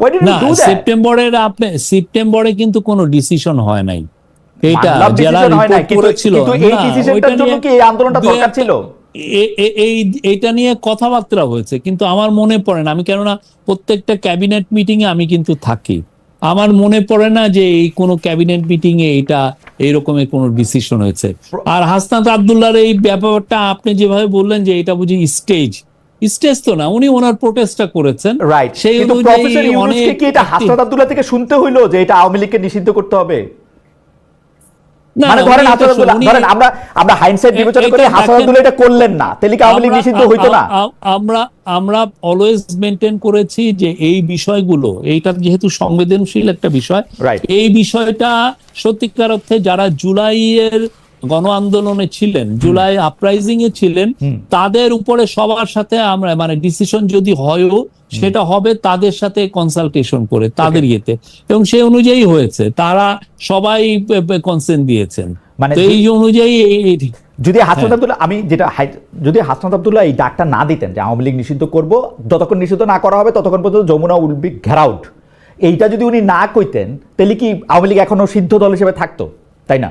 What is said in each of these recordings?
Why you না do that? সেপ্টেম্বরের আপনি সেপ্টেম্বরে কিন্তু কোনো ডিসিশন হয় নাই। এটা মানলাম যারা decision হয় নাই, রিপোর্ট কিন্তু- করেছিল কিন্তু এই না, decisionটার ওইটা জন্য নিয়ে কি এই আন্দোলনটা দু দরকার একটা- ছিল? এ- এ- এই এইটা নিয়ে কথাবার্তা হয়েছে কিন্তু আমার মনে পড়ে না। আমি কেননা প্রত্যেকটা ক্যাবিনেট মিটিং এ আমি কিন্তু থাকি। আমার মনে পড়ে না যে এই কোনো ক্যাবিনেট মিটিং এ এটা এইরকমের কোনো ডিসিশন হয়েছে। আর হাসনাত আবদুল্লাহর এই ব্যাপারটা আপনি যেভাবে বললেন যে এটা বুঝি স্টেজ স্টেজ তো না উনি ওনার প্রোটেস্টটা করেছেন। রাইট সেই কিন্তু প্রফেসর ইউনুসকে কি এটা হাসনাত আব্দুল্লাহ থেকে শুনতে হইল যে এটা আওয়ামী লীগকে নিষিদ্ধ করতে হবে? মানে ধরেন আব্দুল্লাহ ধরেন আমরা আমরা বিবেচনা করি আব্দুল্লাহ এটা করলেন না তাহলে কি আওয়ামী লীগ নিষিদ্ধ হইতো না? আমরা আমরা অলওয়েজ মেনটেন করেছি যে এই বিষয়গুলো এইটা যেহেতু সংবেদনশীল একটা বিষয়. এই বিষয়টা সত্যিকার অর্থে যারা জুলাইয়ের গণ আন্দোলনে ছিলেন জুলাই আপরাইজিং এ ছিলেন তাদের উপরে সবার সাথে আমরা মানে ডিসিশন যদি হয়ও সেটা হবে তাদের সাথে কনসালটেশন করে তাদের ইয়েতে। এবং সেই অনুযায়ী হয়েছে তারা সবাই কনসেন্ট দিয়েছেন। মানে এই অনুযায়ী যদি হাসনাত হ্যাঁ। আব্দুল্লাহ আমি যেটা যদি হাসনাত আব্দুল্লাহ এই ডাকটা না দিতেন যে আওয়ামী লীগ নিষিদ্ধ করব যতক্ষণ নিষিদ্ধ না করা হবে ততক্ষণ পর্যন্ত যমুনা উইল বি ঘেরাউট এইটা যদি উনি না কইতেন তাহলে কি আওয়ামী লীগ এখনও সিদ্ধ দল হিসেবে থাকতো? তাই না?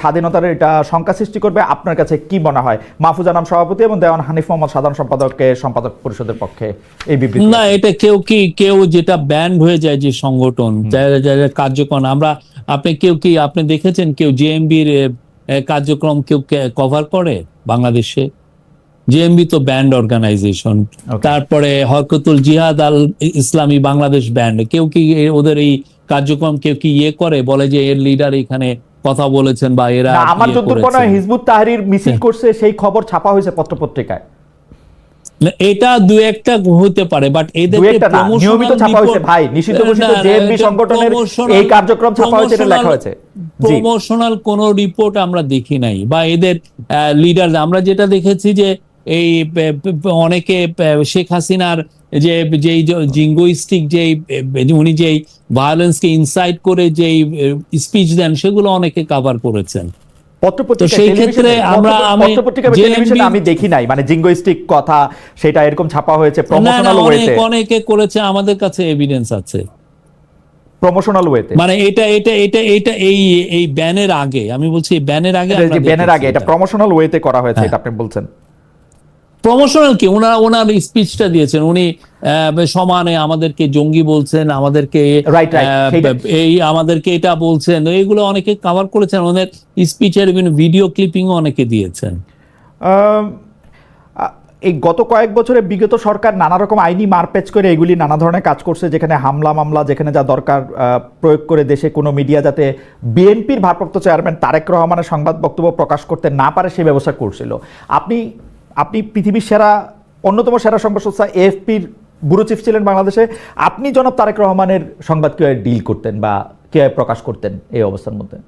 স্বাধীনতার এটা শঙ্কা সৃষ্টি করবে। আপনার কাছে কি মনে হয়? মাহফুজা নাম সভাপতি এবং দেওয়ান হানিফ মোহাম্মদ সাধারণ সম্পাদককে সম্পাদক পরিষদের পক্ষে এই বিবৃতি না এটা কেউ কি কেউ যেটা ব্যান্ড হয়ে যায় যে সংগঠন যারা যারা কার্যক্রম আমরা আপনি কেউ কি আপনি দেখেছেন কেউ জেএমবির কার্যক্রম কেউ কভার করে বাংলাদেশে? জেএমবি তো ব্যান্ড অর্গানাইজেশন তারপরে হরকতুল জিহাদ আল ইসলামী বাংলাদেশ ব্যান্ড কেউ কি ওদের এই কার্যক্রম কেউ কি ইয়ে করে? বলে যে এর লিডার এখানে কথা বলেছেন বা এরা আমার ইয়ে যতদূর মনে হয় হিজবুত তাহরির মিছিল হ্যাঁ। করছে সেই খবর ছাপা হয়েছে পত্রপত্রিকায়। এটা দু একটা হতে পারে বাট এদের নিয়মিত ছাপা হয়েছে ভাই নিষিদ্ধ ঘোষিত জেএমবি সংগঠনের এই কার্যক্রম ছাপা হয়েছে এটা লেখা হয়েছে। প্রমোশনাল কোন রিপোর্ট আমরা দেখি নাই বা এদের লিডার আমরা যেটা দেখেছি যে এই অনেকে শেখ হাসিনার যে যেই জিঙ্গোইস্টিক যেই উনি যেই ভায়োলেন্সকে ইনসাইট করে যেই স্পিচ দেন সেগুলো অনেকে কভার করেছেন। পত্রপত্রিকা সেই ক্ষেত্রে আমরা আমি দেখি নাই মানে জিঙ্গোইস্টিক কথা সেটা এরকম ছাপা হয়েছে প্রমোশনাল অনেক ওয়েতে অনেকে করেছে আমাদের কাছে এভিডেন্স আছে। প্রমোশনাল ওয়েতে মানে এটা এটা এটা এটা এই এই ব্যানের আগে আমি বলছি ব্যানের আগে ব্যানের আগে এটা প্রমোশনাল ওয়েতে করা হয়েছে হ্যাঁ। এটা আপনি বলছেন। প্রমোশনাল কি? ওনারা ওনার স্পিচটা দিয়েছেন। উনি সমানে আমাদেরকে জঙ্গি বলছেন আমাদেরকে এই আমাদেরকে এটা বলছেন। এইগুলো অনেকে কভার করেছেন। ওদের স্পিচের বিভিন্ন ভিডিও ক্লিপিংও অনেকে দিয়েছেন। এই গত কয়েক বছরে বিগত সরকার নানা রকম আইনি মারপ্যাচ করে এগুলি নানা ধরনের কাজ করছে যেখানে হামলা মামলা যেখানে যা দরকার প্রয়োগ করে দেশে কোনো মিডিয়া যাতে বিএনপির ভারপ্রাপ্ত চেয়ারম্যান তারেক রহমানের সংবাদ বক্তব্য প্রকাশ করতে না পারে সেই ব্যবস্থা করছিল। আপনি আপনি পৃথিবীর সেরা অন্যতম সেরা সংবাদ সংস্থা এএফপির ব্যুরো চিফ ছিলেন বাংলাদেশে। আপনি জনাব তারেক রহমানের সংবাদ কীভাবে ডিল করতেন বা কীভাবে প্রকাশ করতেন এই অবস্থার মধ্যে?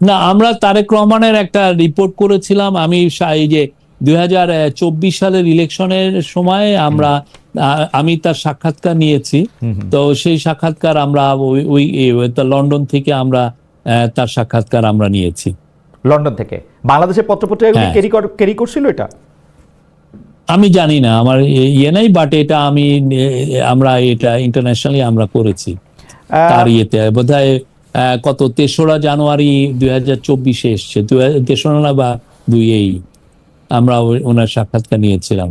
না আমরা তারেক রহমানের একটা রিপোর্ট করেছিলাম। আমি এই যে দুই হাজার চব্বিশ সালের ইলেকশনের সময় আমরা আমি তার সাক্ষাৎকার নিয়েছি। তো সেই সাক্ষাৎকার আমরা ওই ওই লন্ডন থেকে আমরা তার সাক্ষাৎকার আমরা নিয়েছি। লন্ডন থেকে। বাংলাদেশের পত্রপত্রিকাগুলি। ক্যারি ক্যারি করছিল এটা? আমি জানি না আমার ইয়ে নাই বাট এটা আমি আমরা এটা ইন্টারন্যাশনালি আমরা করেছি। তার ইয়েতে বোধ কত তেসরা জানুয়ারি দুই হাজার চব্বিশে এসছে। তেসরা না বা দুই এই আমরা ওনার সাক্ষাৎকার নিয়েছিলাম।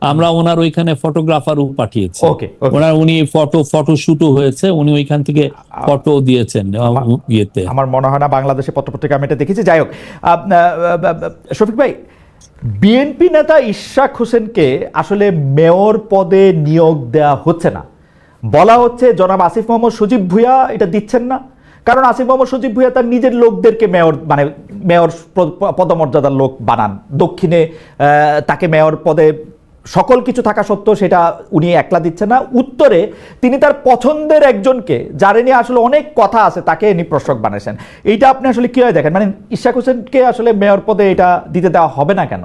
আমরা ওনার ওইখানে ফটোগ্রাফারও পাঠিয়েছি. ওনার উনি ফটো ফটো শুটও হয়েছে উনি ওইখান থেকে ফটো দিয়েছেন ইয়েতে। আমার মনে হয় না বাংলাদেশে পত্রপত্রিকা আমি এটা দেখেছি। যাই হোক শফিক ভাই বিএনপি নেতা ইশাক হোসেনকে আসলে মেয়র পদে নিয়োগ দেওয়া হচ্ছে না। বলা হচ্ছে জনাব আসিফ মোহাম্মদ সজীব ভুইয়া এটা দিচ্ছেন না। কারণ আসিফ মোহাম্মদ সজীব ভুইয়া তার নিজের লোকদেরকে মেয়র মানে মেয়র পদমর্যাদার লোক বানান। দক্ষিণে আহ, তাকে মেয়র পদে সকল কিছু থাকা সত্ত্বেও সেটা উনি একলা দিচ্ছেন না। উত্তরে তিনি তার পছন্দের একজনকে যারে নিয়ে আসলে অনেক কথা আছে তাকে ইনি প্রশ্রক বানিয়েছেন। এইটা আপনি আসলে কীভাবে দেখেন? মানে ইশাক হোসেনকে আসলে মেয়র পদে এটা দিতে দেওয়া হবে না কেন?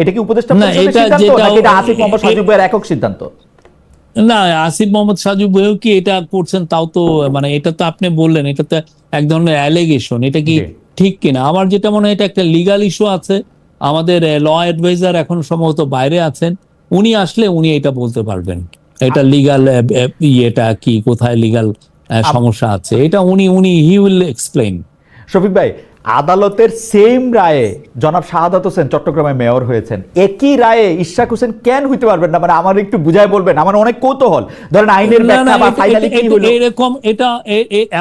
এটা কি উপদেষ্টা এটা আসিফ মোহাম্মদ সাজিব ভাইয়ের একক সিদ্ধান্ত? না আসিফ মোহাম্মদ সাজু বইও কি এটা করছেন তাও তো মানে এটা তো আপনি বললেন এটা তো এক ধরনের অ্যালিগেশন এটা কি ঠিক কিনা? আমার যেটা মনে হয় এটা একটা লিগাল ইস্যু আছে। আমাদের ল অ্যাডভাইজার এখন সম্ভবত বাইরে আছেন। উনি আসলে উনি এটা বলতে পারবেন। এটা লিগাল ইয়েটা কি কোথায় লিগাল সমস্যা আছে? এটা উনি উনি হি উইল এক্সপ্লেন শফিক ভাই আদালতের সেম রায়ে জনাব শাহাদাত হোসেন চট্টগ্রামে মেয়র হয়েছেন। একই রায়ে ইশাক হোসেন কেন হইতে পারবেন না? মানে আমার একটু বুঝায় বলবেন আমার অনেক কৌতূহল। ধরেন আইনের ব্যাখ্যা বা ফাইনালি কি হলো? এরকম এটা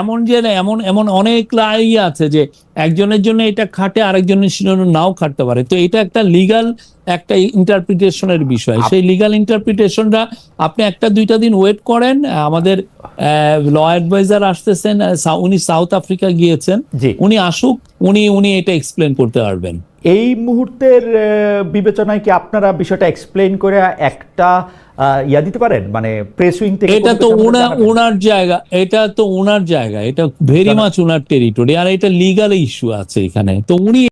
এমন যে এমন এমন অনেক লাই আছে যে একজনের জন্য এটা খাটে আরেকজনের জন্য নাও খাটতে পারে। তো এটা একটা লিগাল একটা ইন্টারপ্রিটেশনের বিষয়। সেই লিগাল ইন্টারপ্রিটেশনটা আপনি একটা দুইটা দিন ওয়েট করেন আমাদের ল অ্যাডভাইজার আসতেছেন উনি সাউথ আফ্রিকা গিয়েছেন। উনি আসুক উনি উনি এটা এক্সপ্লেন করতে পারবেন। এই মুহূর্তের বিবেচনায় কি আপনারা বিষয়টা এক্সপ্লেন করে একটা ইয়া দিতে পারেন? মানে প্রেস উইং থেকে এটা তো ওনার ওনার জায়গা এটা তো ওনার জায়গা এটা ভেরি মাচ ওনার টেরিটরি আর এটা লিগাল ইস্যু আছে এখানে। তো উনি